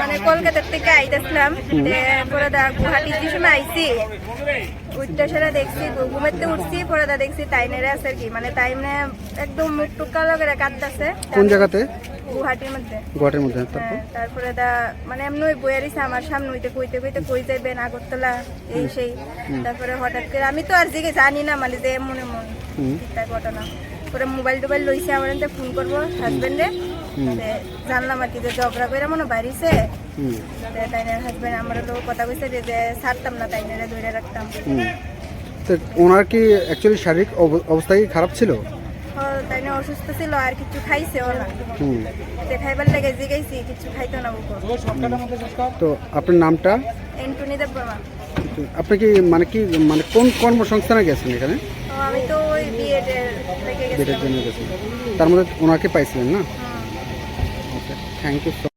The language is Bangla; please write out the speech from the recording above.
মানে কলকাতার থেকে আইতেছিলাম পরে দা গুয়াহাটি যে সময় আইছি উঠতে সেটা দেখছি ঘুমেতে উঠছি পরে দা দেখছি তাইনেরে আছে কি মানে তাইনে একদম মুখ টুকা লগেরা কাঁদতেছে। কোন জায়গাতে? গুয়াহাটির মধ্যে। গুয়াহাটির মধ্যে হ্যাঁ, তারপরে? দা মানে এমনি ওই বইয়া রইছে আমার সামনে হইতে কইতে কইতে কই যাইবেন আগরতলা এই সেই। তারপরে হঠাৎ করে আমি তো আর জিগে জানি না মানে যে মনে মন ঘটনা। পরে মোবাইল টোবাইল লইছে আমার ফোন করব হাজবেন্ডে জানলাম আর কি যে ঝগড়া করে মনে বাড়িছে হুম। তাইনের হাজবেন্ড আমার লোক কথা কইছে যে যে ছাড়তাম না তাইনেরে ধরে রাখতাম। তো ওনার কি অ্যাকচুয়ালি শারীরিক অব- অবস্থা কি খারাপ ছিল? ও, তাইনে অসুস্থ ছিল আর কিছু খাইছে ওরা। হুম। দেখাইবার লেগে জিগাইছি কিছু খাইতো না তো আপনার নামটা? এন্টুনি দেব আপনি কি মানে কি মানে কোন কর্মসংস্থানে গেছেন এখানে? আমি তো ওই বিএড এর জন্য গেছেন তার মধ্যে ওনাকে পাইছিলেন না? Thank you